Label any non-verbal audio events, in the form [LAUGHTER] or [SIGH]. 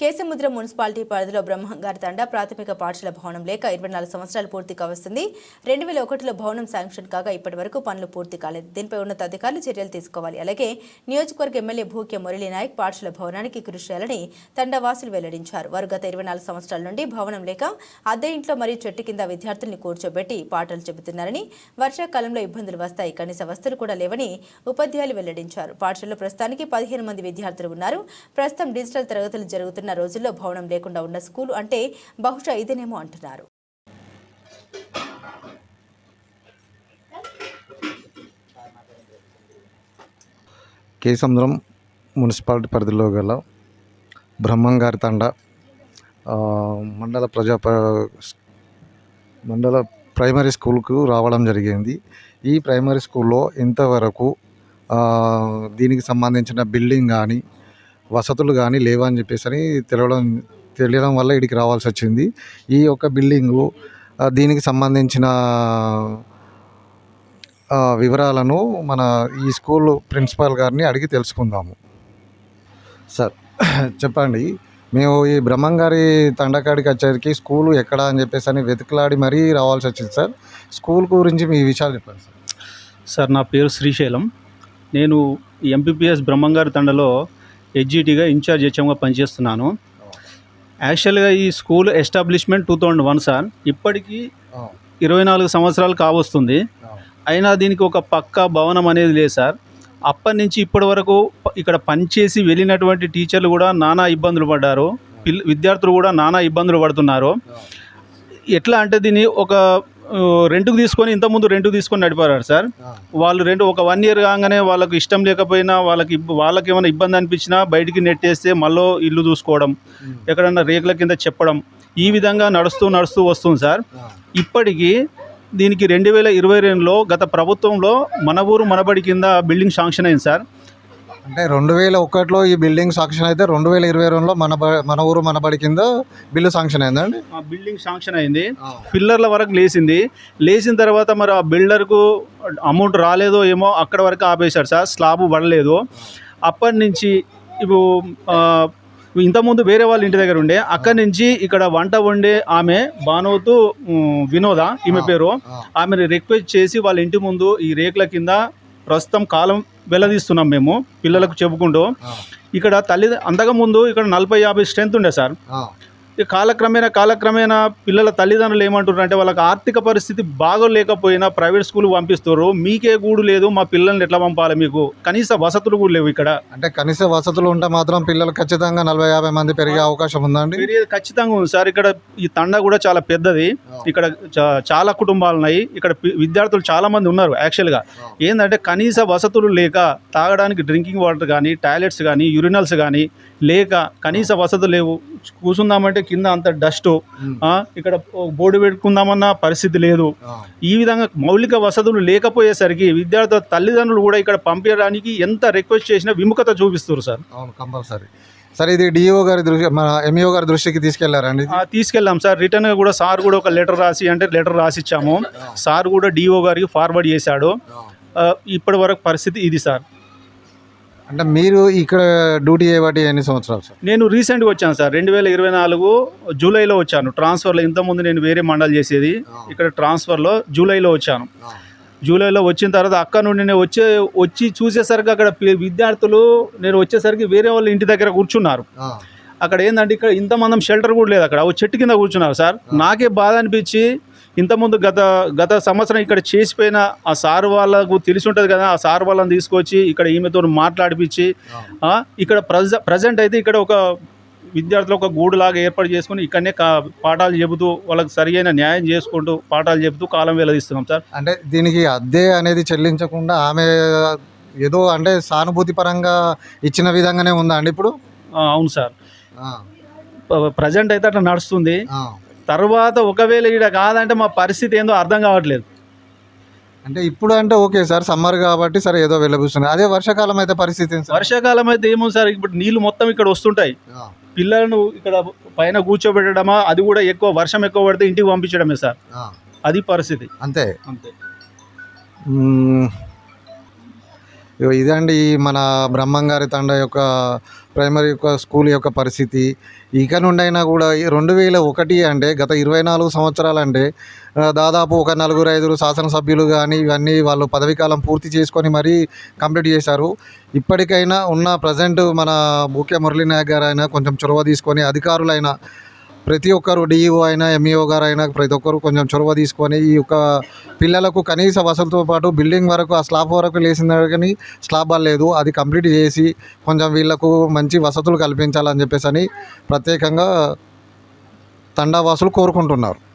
కేసముద్ర municipality పరిధిలో బ్రహ్మంగారి తండ ప్రాథమిక పాఠశాల భవనం లేక ఇరవై నాలుగు సంవత్సరాలు పూర్తి కావస్తుంది. రెండు వేల ఒకటిలో భవనం శాంక్షన్ కాగా ఇప్పటి వరకు పనులు పూర్తి కాలేదు. దీనిపై ఉన్నతాధికారులు చర్యలు తీసుకోవాలి. అలాగే నియోజకవర్గ ఎమ్మెల్యే భూక్య మురళీ నాయక్ పాఠశాల భవనానికి కృషి చేయాలని తండవాసులు వెల్లడించారు. వారు గత ఇరవై నాలుగు సంవత్సరాల నుండి భవనం లేక అద్దె ఇంట్లో మరియు చెట్టు కింద విద్యార్థుల్ని కూర్చోబెట్టి పాఠాలు చెబుతున్నారని వర్షాకాలంలో ఇబ్బందులు వస్తాయి. కనీస వస్తువులు కూడా లేవని ఉపాధ్యాయులు వెల్లడించారు. పాఠశాలలో ప్రస్తుతానికి పదిహేను మంది విద్యార్థులు ఉన్నారు. ప్రస్తుతం డిజిటల్ తరగతులు జరుగుతున్న రోజుల్లో భవనం లేకుండా ఉన్న స్కూల్ అంటే బహుశా ఇదేనేమో అంటున్నారు. కేసముద్రం మున్సిపాలిటీ పరిధిలో గల బ్రహ్మంగారి తండ మండల ప్రజా మండల ప్రైమరీ స్కూల్కు రావడం జరిగింది. ఈ ప్రైమరీ స్కూల్లో ఇంతవరకు దీనికి సంబంధించిన బిల్డింగ్ కానీ వసతులు కానీ లేవని చెప్పేసి అని తెలియడం తెలియడం వల్ల ఇక్కడికి రావాల్సి వచ్చింది. ఈ యొక్క బిల్డింగు దీనికి సంబంధించిన వివరాలను మన ఈ స్కూల్ ప్రిన్సిపాల్ గారిని అడిగి తెలుసుకుందాము. సార్ [CLEARS THROAT] చెప్పండి. మేము ఈ బ్రహ్మంగారి తండకాడికి వచ్చేసరికి స్కూల్ ఎక్కడ అని చెప్పేసి అని వెతుకులాడి మరీ రావాల్సి వచ్చింది సార్. స్కూల్ గురించి మీ విషయాలు చెప్పండి సార్. సార్ నా పేరు శ్రీశైలం. నేను ఎంపీపీఎస్ బ్రహ్మంగారి తండలో హెచ్జిటిగా ఇన్ఛార్జ్ హెచ్ఎంగా పనిచేస్తున్నాను. యాక్చువల్గా ఈ school establishment two thousand one sir. ఇప్పటికీ ఇరవై నాలుగు సంవత్సరాలు కావస్తుంది అయినా దీనికి ఒక పక్క భవనం అనేది లేదు సార్. అప్పటి నుంచి ఇప్పటి వరకు ఇక్కడ పనిచేసి వెళ్ళినటువంటి టీచర్లు కూడా నానా ఇబ్బందులు పడ్డారు. పిల్ విద్యార్థులు కూడా నానా ఇబ్బందులు పడుతున్నారు. ఎట్లా అంటే దీన్ని ఒక రెంట్కు తీసుకొని ఇంతకుముందు రెంట్కు తీసుకొని నడిపారు సార్. వాళ్ళు రెండు ఒక వన్ ఇయర్ కాగానే వాళ్ళకి ఇష్టం లేకపోయినా వాళ్ళకి వాళ్ళకి ఏమైనా ఇబ్బంది అనిపించినా బయటికి నెట్టేస్తే మళ్ళీ ఇల్లు చూసుకోవడం ఎక్కడన్నా రేకుల కింద చెప్పడం ఈ విధంగా నడుస్తూ నడుస్తూ వస్తుంది సార్. ఇప్పటికీ దీనికి రెండు వేల ఇరవై రెండులో గత ప్రభుత్వంలో మన ఊరు మనబడి కింద బిల్డింగ్ శాంక్షన్ అయింది సార్. అంటే రెండు వేల ఒకటిలో ఈ బిల్డింగ్ శాంక్షన్ అయితే రెండు వేల ఇరవై రెండులో మన మన ఊరు మన బడి కింద బిల్లు శాంక్షన్ అయిందండి ఆ బిల్డింగ్ శాంక్షన్ అయింది. పిల్లర్ల వరకు లేచింది. లేచిన తర్వాత మరి ఆ బిల్డర్కు అమౌంట్ రాలేదో ఏమో అక్కడ వరకు ఆపేశారు సార్. స్లాబ్ పడలేదు. అప్పటి నుంచి ఇప్పుడు ఇంతకుముందు వేరే వాళ్ళ ఇంటి దగ్గర ఉండే. అక్కడి నుంచి ఇక్కడ వంట వండే ఆమె బానోతు ఉమ్, వినోద ఈమె పేరు. ఆమెను రిక్వెస్ట్ చేసి వాళ్ళ ఇంటి ముందు ఈ రేకుల కింద ప్రస్తుతం కాలం వెల్లదీస్తున్నాం మేము పిల్లలకు చెప్పుకుంటూ. ఇక్కడ తల్లి అంతకుముందు ఇక్కడ నలభై యాభై స్ట్రెంత్ ఉండే సార్. ఈ కాలక్రమేణా కాలక్రమేణా పిల్లల తల్లిదండ్రులు ఏమంటున్నారు అంటే వాళ్ళకి ఆర్థిక పరిస్థితి బాగోలేకపోయినా ప్రైవేట్ స్కూల్ పంపిస్తారు మీకే గూడు లేదు మా పిల్లల్ని ఎట్లా పంపాలి మీకు? కనీస వసతులు కూడా లేవు ఇక్కడ. అంటే కనీస వసతులు ఉంటే మాత్రం పిల్లలు ఖచ్చితంగా నలభై యాభై మంది పెరిగే అవకాశం ఉందండి పెరిగేది ఖచ్చితంగా ఉంది సార్. ఇక్కడ ఈ తండ కూడా చాలా పెద్దది. ఇక్కడ చాలా కుటుంబాలు ఉన్నాయి. ఇక్కడ విద్యార్థులు చాలా మంది ఉన్నారు యాక్చువల్గా ఏంటంటే కనీస వసతులు లేక తాగడానికి డ్రింకింగ్ వాటర్ కానీ టాయిలెట్స్ కానీ యూరినల్స్ కానీ లేక కనీస వసతులు లేవు. కూర్చుందామంటే కింద అంత డస్ట్ ఇక్కడ బోర్డు పెట్టుకుందామన్న పరిస్థితి లేదు. ఈ విధంగా మౌలిక వసతులు లేకపోయేసరికి విద్యార్థుల తల్లిదండ్రులు కూడా ఇక్కడ పంపించడానికి ఎంత రిక్వెస్ట్ చేసినా విముఖత చూపిస్తారు సార్. అవును కంపల్సరీ. సరే ఇది డిఓ గారి దృష్టి మన ఎంఈఓ గారి దృష్టికి తీసుకెళ్ళారండి తీసుకెళ్ళాం సార్. రిటర్న్గా కూడా సార్ కూడా ఒక లెటర్ రాసి అంటే లెటర్ రాసి ఇచ్చాము సార్ కూడా డిఓ గారికి ఫార్వర్డ్ చేశాడు. ఇప్పటి వరకు పరిస్థితి ఇది సార్. అంటే మీరు ఇక్కడ డ్యూటీ చేయబట్టి ఎన్ని సంవత్సరాలు సార్? నేను రీసెంట్గా వచ్చాను సార్. రెండు వేల ఇరవై నాలుగు జూలైలో వచ్చాను. ట్రాన్స్ఫర్లో ఇంతకుముందు నేను వేరే మండల్ చేసేది. ఇక్కడ ట్రాన్స్ఫర్లో జూలైలో వచ్చాను. జూలైలో వచ్చిన తర్వాత అక్కడ నుండి నేను వచ్చే వచ్చి చూసేసరికి అక్కడ విద్యార్థులు నేను వచ్చేసరికి వేరే వాళ్ళ ఇంటి దగ్గర కూర్చున్నారు. అక్కడ ఏంటంటే ఇక్కడ ఇంతమంది షెల్టర్ కూడా లేదు అక్కడ. ఓ చెట్టు కింద కూర్చున్నారు సార్. నాకే బాధ అనిపించి ఇంతకుముందు గత గత సంవత్సరం ఇక్కడ చేసిపోయిన ఆ సార్ వాళ్ళకు తెలిసి ఉంటుంది కదా ఆ సార్ వాళ్ళని తీసుకొచ్చి ఇక్కడ ఈమెతో మాట్లాడిపించి ఇక్కడ ప్రజ ప్రజెంట్ అయితే ఇక్కడ ఒక విద్యార్థులు ఒక గూడు లాగా ఏర్పాటు చేసుకుని ఇక్కడనే కా పాఠాలు చెబుతూ వాళ్ళకి సరియైన న్యాయం చేసుకుంటూ పాఠాలు చెబుతూ కాలం వెల్లదిస్తున్నాం సార్. అంటే దీనికి అద్దె అనేది చెల్లించకుండా ఆమె ఏదో అంటే సానుభూతి పరంగా ఇచ్చిన విధంగానే ఉందా అండి ఇప్పుడు? అవును సార్. ప్రజెంట్ అయితే అట్లా నడుస్తుంది. తర్వాత ఒకవేళ ఇక్కడ కాదంటే మా పరిస్థితి ఏందో అర్థం కావట్లేదు. అంటే ఇప్పుడు అంటే ఓకే సార్ సమ్మర్ కాబట్టి సరే ఏదో వెళ్ళబుస్తుంది అదే వర్షాకాలం అయితే పరిస్థితి? వర్షాకాలం అయితే ఏమో సార్ ఇప్పుడు నీళ్ళు మొత్తం ఇక్కడ వస్తుంటాయి. పిల్లలను ఇక్కడ పైన కూర్చోబెట్టడమా అది కూడా ఎక్కువ వర్షం ఎక్కువ పడితే ఇంటికి పంపించడమే సార్. అది పరిస్థితి. అంతే. అంతే. ఇదండి మన బ్రహ్మంగారి తండ యొక్క ప్రైమరీ యొక్క స్కూల్ యొక్క పరిస్థితి. ఇక నుండైనా కూడా రెండు వేల ఒకటి అంటే గత ఇరవై నాలుగు సంవత్సరాలు అంటే దాదాపు ఒక నలుగురు ఐదుగురు శాసనసభ్యులు కానీ ఇవన్నీ వాళ్ళు పదవీకాలం పూర్తి చేసుకొని మరీ కంప్లీట్ చేశారు. ఇప్పటికైనా ఉన్న ప్రజెంట్ మన ముఖ్య మురళీనాయక్ గారు అయినా కొంచెం చొరవ తీసుకొని అధికారులైనా ప్రతి ఒక్కరు డిఈఓ అయినా ఎంఈఓ గారు అయినా ప్రతి ఒక్కరు కొంచెం చొరవ తీసుకొని ఈ యొక్క పిల్లలకు కనీస వసతులతో పాటు బిల్డింగ్ వరకు ఆ స్లాబ్ వరకు లేసిన కానీ స్లాబ్ లేదు. అది కంప్లీట్ చేసి కొంచెం వీళ్ళకు మంచి వసతులు కల్పించాలని చెప్పేసి అని ప్రత్యేకంగా తండావాసులు కోరుకుంటున్నారు.